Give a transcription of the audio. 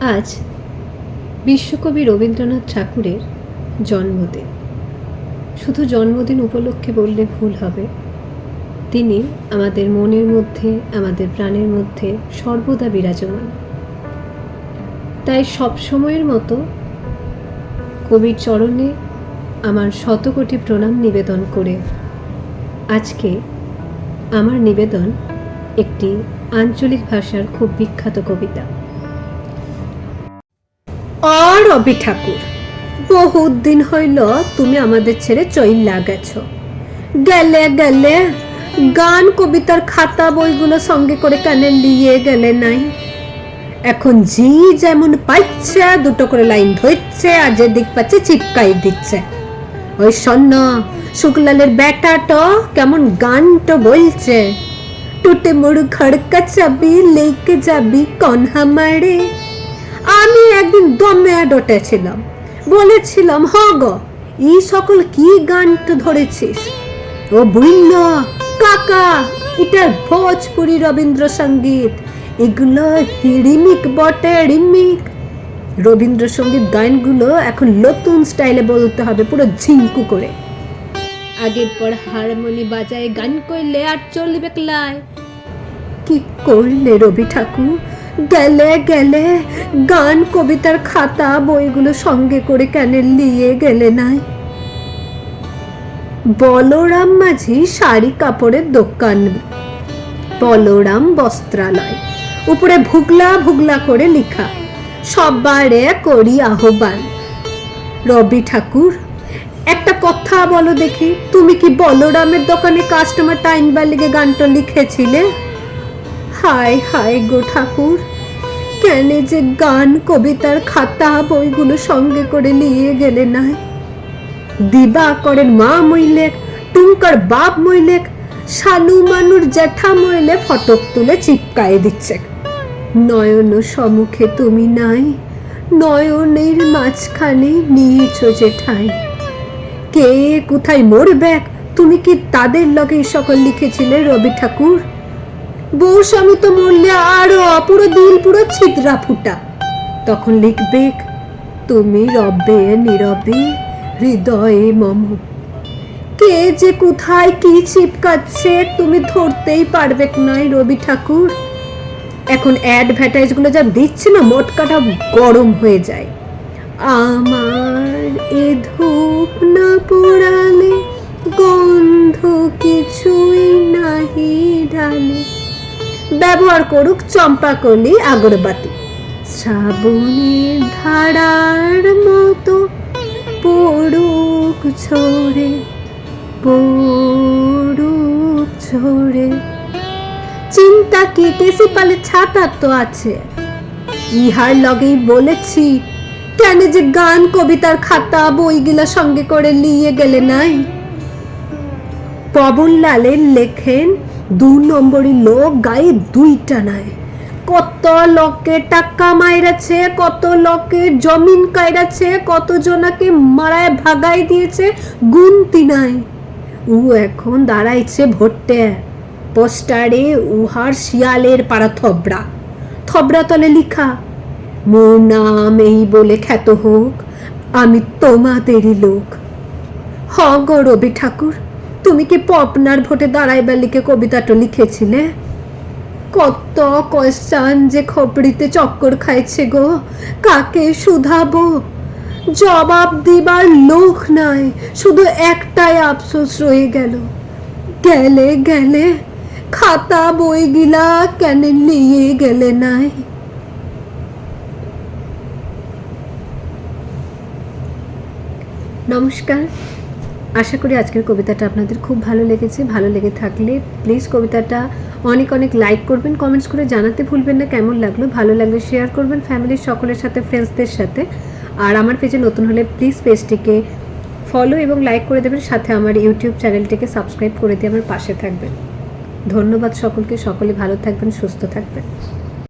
আজ বিশ্বকবি রবীন্দ্রনাথ ঠাকুরের জন্মদিন। শুধু জন্মদিন উপলক্ষে বললে ভুল হবে। তিনি আমাদের মনের মধ্যে, আমাদের প্রাণের মধ্যে সর্বদা বিরাজমান। তাই সব সময়ের মতো কবির চরণে আমার শতকোটি প্রণাম নিবেদন করে আজকে আমার নিবেদন একটি আঞ্চলিক ভাষার খুব বিখ্যাত কবিতা। আর রবি ঠাকুর, বহুত দিন হইল তুমি আমাদের ছেড়ে চইল্লা গেছ। গেলে গেলে গান কবিতার খাতা বইগুলো সঙ্গে করে কানে নিয়ে গেলে নাই। এখন জি যেমন পাচ্ছে দুটো করে লাইন ধরছে, আর যে দিক পাচ্ছে চিপকাই দিচ্ছে। ওই স্বর্ণ শুক্লালের ব্যাটাটা কেমন গানটা বলছে, টুটে মোড় খড়কা চাবি লেকে যাবি কন হামারে আমি একদিন দমে ডটেছিলাম। বলেছিলাম হ গ এই সকল কি গানটা ধরেছিস? ও বুঝল কাকা এটা ভোজপুরি রবীন্দ্রসঙ্গীত। এগুলো রিমিক বটে, রিমিক। রবীন্দ্রসঙ্গীত গানগুলো এখন নতুন স্টাইলে বলতে হবে, পুরো ঝিঙ্কু করে। আগের পর হারমোনি বাজায় গান করলে আর চলবে ক্লায়। কি করলে রবি ঠাকুর? গেলে গেলে গান, কবিতার খাতা, বইগুলো সঙ্গে করে কেন নিয়ে গেলে নাই। বলরাম মাঝি শাড়ি কাপড়ের দোকান, বলরাম বস্ত্রালয়। উপরে ভুগলা ভুগলা করে লেখা, সবারে করি আহ্বান। রবি ঠাকুর, একটা কথা বলো দেখি, তুমি কি বলরামের দোকানে কাস্টমার টাইমবার লেগে গানটা লিখেছিলে? হায় হায় গো ঠাকুর। কেন যে গান, কবিতার খাতা বইগুলো সঙ্গে করে নিয়ে গেলে নাই? দিবা করেন মা মইলেক, টুঙ্কার বাপ মইলেক, শানু মানুর জ্যাঠা মইলে ফটক তুলে চিপকায়ে দিচ্ছে। নয়ন সমুখে তুমি নাই, নয়নের মাঝখানে নিয়েছ জেঠাই। কে কোথায় মরবে, তুমি কি তাদের লগে সকল লিখেছিলে রবি ঠাকুর? বউ স্বামী তো মরলে আরও পুরো দিল পুরো ছিদ্রা ফুটা। তখন লিখবে, তুমি রবে নীরবে, হৃদয়ে মম। কে যে কোথায় কি চিপকাচ্ছে তুমি ধরতেই পারবে নাই রবি ঠাকুর। এখন অ্যাডভার্টাইজগুলো যা দিচ্ছে না, মোটকাটা গরম হয়ে যায়। আমার এ ধূপ না পোড়ালে গন্ধ কিছুই নাহি ডালে ব্যবহার করুক চম্পাকলি আগরবাতি। শ্রাবণের ধারার মতো পড়ুক ঝরে পড়ুক ঝরে। চিন্তা কি কেসি পালে ছাতা তো আছে? ইহার লগেই বলেছি, কেন যে গান, কবিতার খাতা, বইগুলা সঙ্গে করে নিয়ে গেলে নাই? পবনলালের লেখেন দু নম্বরই লোক গায়ে দুইটা নাই। কত লোকে টাকা মাইরাছে, কত লোকে জমিন কাইরাছে কত জনাকে মারায় ভাগাই দিয়েছে, গুনতি নাই। উ এখন দাঁড়াইছে ভোটে। পোস্টারে উহার শিয়ালের পাড়া থবড়া। থবড়া তলে লিখা, মোর নাম এই বলে খ্যাত হোক, আমি তোমাদেরই লোক। হ গো রবি ঠাকুর তুমি কি পপনার ভোটে দাঁড়াইবার লিখে কবিতাটা লিখেছিলে? কত কোয়েশ্চান যে খপড়িতে চক্কর খাইছে গো, কাকে শুধাবো? জবাব দিবার লোক নাই, শুধু একটাই আফসোস রয়ে গেল। গেলে গেলে খাতা বইগিলা কেন নিয়ে গেলে নাই? নমস্কার। আশা করি আজকের কবিতাটা আপনাদের খুব ভালো লেগেছে। ভালো লেগে থাকলে প্লিজ কবিতাটা অনেক অনেক লাইক করবেন কমেন্টস করে জানাতে ভুলবেন না, কেমন লাগল? ভালো লাগলে শেয়ার করবেন ফ্যামিলির সকলের সাথে ফ্রেন্ডসদের সাথে। আর আমার পেজে নতুন হলে প্লিজ পেজটিকে ফলো এবং লাইক করে দেবেন, সাথে আমার ইউটিউব চ্যানেলটিকে সাবস্ক্রাইব করে দিয়ে আমার পাশে থাকবেন। ধন্যবাদ সকলকে, সকলে ভালো থাকবেন, সুস্থ থাকবেন।